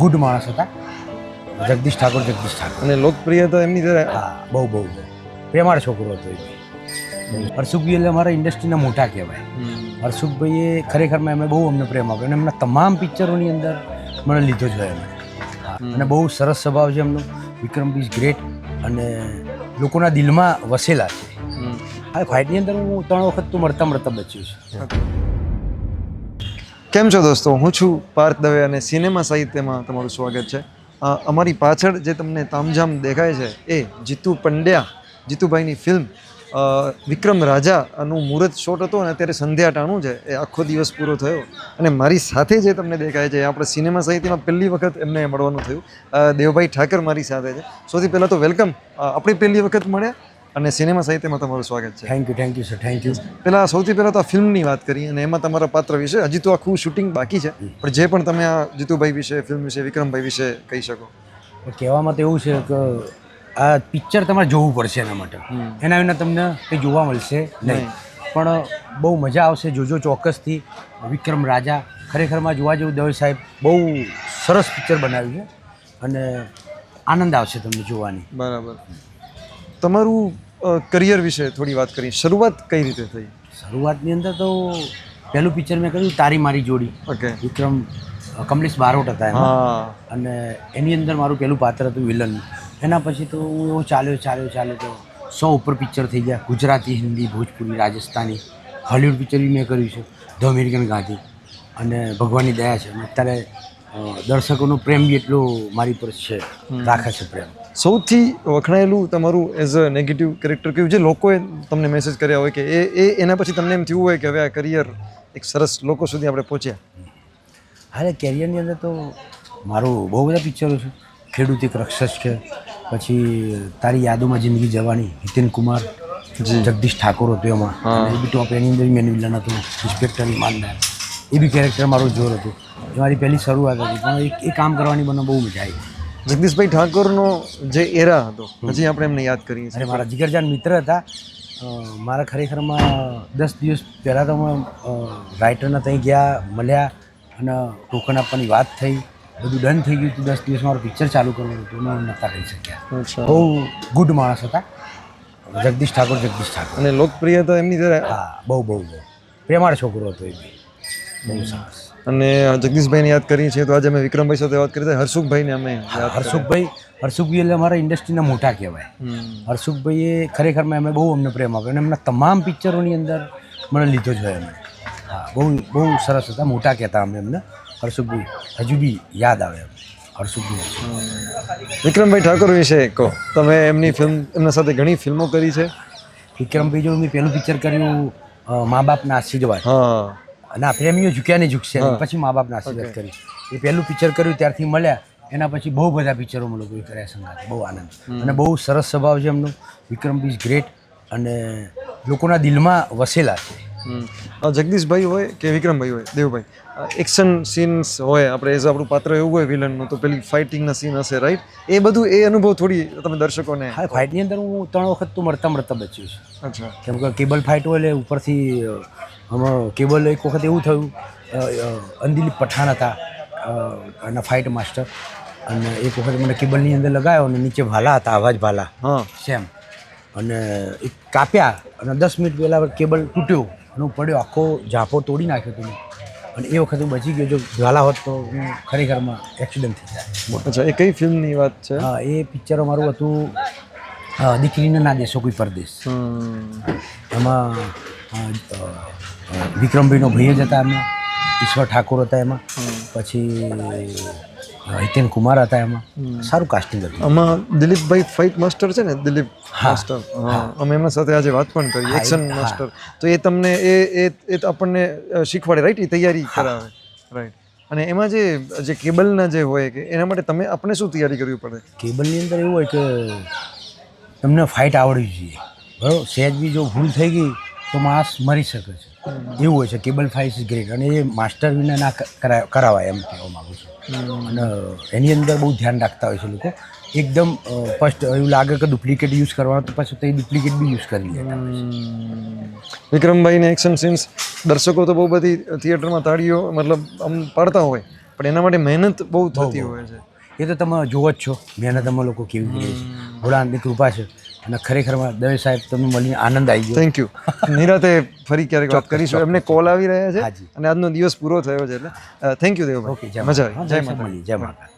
Good માણસ હતા. જગદીશ ઠાકોર જગદીશ ઠાકોર. અને લોકપ્રિય તો એમની જરા હા બહુ બહુ બહુ. પ્રેમાળ છોકરો હતો એ. બી હર્ષુખભાઈ એટલે અમારા ઇન્ડસ્ટ્રીના મોટા કહેવાય. હર્ષુખભાઈએ ખરેખરમાં એમને બહુ અમને પ્રેમ આપ્યો અને એમના તમામ પિક્ચરોની અંદર મને લીધો એમને હા, અને બહુ સરસ સ્વભાવ છે એમનો. વિક્રમ ઇઝ ગ્રેટ અને લોકોના દિલમાં વસેલા છે. આ ફાઇટની અંદર હું ત્રણ વખત તો મળતા મળતા બચ્યું છું. કેમ છો દોસ્તો? હું છું પાર્થ દવે અને સિનેમા સાહિત્યમાં તમારું સ્વાગત છે. અમારી પાછળ જે તમને તામઝામ દેખાય છે એ જીતુ પંડ્યા, જીતુભાઈની ફિલ્મ. વિક્રમ રાજાનું મુહૂર્ત શોટ હતો અને અત્યારે સંધ્યા ટાણું છે. એ આખો દિવસ પૂરો થયો. અને મારી સાથે જે તમને દેખાય છે એ આપણે સિનેમા સાહિત્યમાં પહેલી વખત એમને મળવાનું થયું. દેવભાઈ ઠાકર મારી સાથે છે. સૌથી પહેલાં તો વેલકમ. આપણી પહેલી વખત મળ્યા. અને સિનેમા સાહિત્યમાં તમારું સ્વાગત છે. Thank you thank you sir thank you પહેલાં સૌથી પહેલાં તો આ ફિલ્મની વાત કરી અને એમાં તમારા પાત્ર વિશે હજી તો આખું શૂટિંગ બાકી છે. પણ જે પણ તમે આ જીતુભાઈ વિશે ફિલ્મ વિશે વિક્રમભાઈ વિશે કહી શકો. કહેવામાં તો એવું છે કે આ પિક્ચર તમારે જોવું પડશે એના માટે. એના વિના તમને કંઈ જોવા મળશે નહીં. પણ બહુ મજા આવશે જોજો ચોક્કસથી. વિક્રમ રાજા ખરેખરમાં જોવા જેવું દવે સાહેબ બહુ સરસ પિક્ચર બનાવ્યું છે. અને આનંદ આવશે તમને જોવાની. બરાબર. તમારું કરિયર વિશે થોડી વાત કરી શરૂઆત કઈ રીતે થઈ? શરૂઆતની અંદર તો પહેલું પિક્ચર મેં કર્યું તારી મારી જોડી. ઓકે. વિક્રમ કમલેશ બારોટ હતા એમાં. અને એની અંદર મારું પહેલું પાત્ર હતું વિલન. એના પછી તો હું એવો ચાલ્યો ચાલ્યો ચાલ્યો તો સો ઉપર પિક્ચર થઈ ગયા. ગુજરાતી હિન્દી ભોજપુરી રાજસ્થાની હોલિવૂડ પિક્ચર બી મેં કર્યું છે. ધ અમેરિકન ગાંધી અને ભગવાનની દયા છે. અત્યારે દર્શકોનો પ્રેમ બી એટલો મારી પર છે રાખે છે પ્રેમ. સૌથી વખણાયેલું તમારું એઝ અ નેગેટિવ કેરેક્ટર કયું જે લોકોએ તમને મેસેજ કર્યા હોય કે એ એ એના પછી તમને એમ થયું હોય કે હવે આ કરિયર એક સરસ લોકો સુધી આપણે પહોંચ્યા. હાલે કેરિયરની અંદર તો મારું બહુ બધા પિક્ચરો છે. ખેડૂત એક રક્ષસ છે પછી તારી યાદોમાં જિંદગી જવાની હિતેન કુમાર જગદીશ ઠાકોર હતો એમાં. એ બી ટોપ એની અંદર મેન વિલન હતો ઇન્સ્પેક્ટર ઈમાનદાર. એ બી કેરેક્ટર મારું જોર હતું. મારી પહેલી શરૂઆત હતી. પણ એ- કામ કરવાની મને બહુ મજા આવી. જગદીશભાઈ ઠાકોરનો જે એરા હતો હજી આપણે એમને યાદ કરીએ છીએ. મારા જીગરજાન મિત્ર હતા. મારા ખરેખરમાં દસ દિવસ પહેલાં તો અમે રાઇટરના ત્યાં ગયા મળ્યા અને ટોકન આપવાની વાત થઈ. બધું ડન થઈ ગયું હતું. દસ દિવસ મારું પિક્ચર ચાલુ કરવાનું હતું. અમે નહોતા કરી શક્યા. બહુ ગુડ માણસ હતા. જગદીશ ઠાકોર જગદીશ ઠાકોર. અને લોકપ્રિયતા એમની જરા હા બહુ બહુ બહુ. પ્રેમાળ છોકરો હતો એ બી. બહુ સરસ. અને જગદીશભાઈને યાદ કરીએ છીએ તો આજે અમે વિક્રમભાઈ સાથે વાત કરી હર્ષુખભાઈને અમે હર્ષુખભાઈ હર્ષુખભાઈ એટલે અમારા ઇન્ડસ્ટ્રીના મોટા કહેવાય. હર્ષુખભાઈએ ખરેખરમાં એમને બહુ અમને પ્રેમ આપ્યો અને એમના તમામ પિક્ચરોની અંદર મને લીધો જ હોય એમને. હા બહુ બહુ સરસ હતા મોટા કહેતા અમે એમને. હર્ષુખભાઈ હજુ બી યાદ આવે એમ હર્ષુખભાઈ વિક્રમભાઈ ઠાકોર વિશે કહો. તમે એમની ફિલ્મ એમના સાથે ઘણી ફિલ્મો કરી છે. વિક્રમભાઈ જો મેં પહેલું પિક્ચર કર્યું મા બાપના આશીર્વાદ. હા. ના પ્રેમીઓ ઝૂક્યા નહીં ઝૂકશે નહીં. પછી મા બાપના આશીર્વાદ કરી એ પહેલું પિક્ચર કર્યું ત્યારથી મળ્યા. એના પછી બહુ બધા પિક્ચરો અમે લોકોએ કર્યા સંગાત બહુ આનંદ. અને બહુ સરસ સ્વભાવ છે એમનો. વિક્રમ ઇઝ ગ્રેટ અને લોકોના દિલમાં વસેલા છે. અ, જગદીશભાઈ હોય કે વિક્રમભાઈ હોય? દેવભાઈ. એક્શન સીન્સ હોય આપણે એઝ આપણું પાત્ર એવું હોય વિલનનું તો પેલી ફાઇટિંગના સીન હશે રાઈટ એ બધું એ અનુભવ થોડી તમે દર્શકોને હા ફાઇટની અંદર હું ત્રણ વખત તો મળતા મળતા બચ્યું છું. અચ્છા. કેમ કે કેબલ ફાઇટ હોય એટલે ઉપરથી અ, આમાં કેબલ એક વખત એવું થયું અ, અ, પઠાણ હતા એના ફાઇટ માસ્ટર અને એક વખત મને કેબલની અંદર લગાવ્યો અને નીચે ભાલા હતા અવાજ ભાલા હા. સેમ. અને એક કાપ્યા અને દસ મિનિટ પહેલાં કેબલ તૂટ્યો અને હું પડ્યો આખો ઝાપો તોડી નાખ્યો હતો અને એ વખત હું બચી ગયો જો ઝાલા હોત તો હું ખરેખરમાં એક્સિડન્ટ થઈ જાય. અચ્છા એ કઈ ફિલ્મની વાત છે? હા એ પિક્ચર અમારું હતું દીકરીને ના દેશો કોઈ પરદેશ. એમાં વિક્રમભાઈનો ભાઈ જ હતા એમાં ઈશ્વર ઠાકોર હતા એમાં. પછી હિતેન કુમાર હતા એમાં. સારું કાસ્ટિંગ હતું આમાં દિલીપભાઈ ફાઇટ માસ્ટર છે ને દિલીપ માસ્ટર અમે એમના સાથે આજે વાત પણ કરી એક્શન માસ્ટર તો એ તમને એ એ આપણને શીખવાડે રાઈટ એ તૈયારી કરાવે. રાઈટ અને એમાં જે જે કેબલના જે હોય કે એના માટે તમે આપણે શું તૈયારી કરવી પડે? કેબલની અંદર એવું હોય કે તમને ફાઇટ આવડવી જોઈએ. બરાબર? સહેજ બી જો ભૂલ થઈ ગઈ તો માણસ મરી શકે છે. એવું હોય છે કેબલ ફાઇટ ઇઝ ગ્રેટ અને એ માસ્ટર વિના ના કરા- કરાવાય એમ કહેવા માગું છું. અને એની અંદર બહુ ધ્યાન રાખતા હોય છે લોકો. એકદમ ફર્સ્ટ એવું લાગે કે ડુપ્લિકેટ યુઝ કરવાનો તો પછી તો ડુપ્લિકેટ બી યુઝ કરી લેતા વિક્રમભાઈને એક્શન સીન્સ દર્શકો તો બહુ બધી થિયેટરમાં તાળીઓ મતલબ આમ પાડતા હોય પણ એના માટે મહેનત બહુ થતી હોય છે. એ તો તમે જુઓ જ છો મહેનત અમે લોકો કેવી કરીએ ભોળાની કૃપા છે. અને ખરેખરમાં દવે સાહેબ તમને મળીને આનંદ આવી ગયો. થેન્ક યુ નિરાતે ફરી ક્યારેક વાત કરીશું. એમને કોલ આવી રહ્યા છે અને આજનો દિવસ પૂરો થયો છે એટલે થેન્ક યુ દેવભાઈ. ઓકે જય મજા આવી. જય માતા જય માતા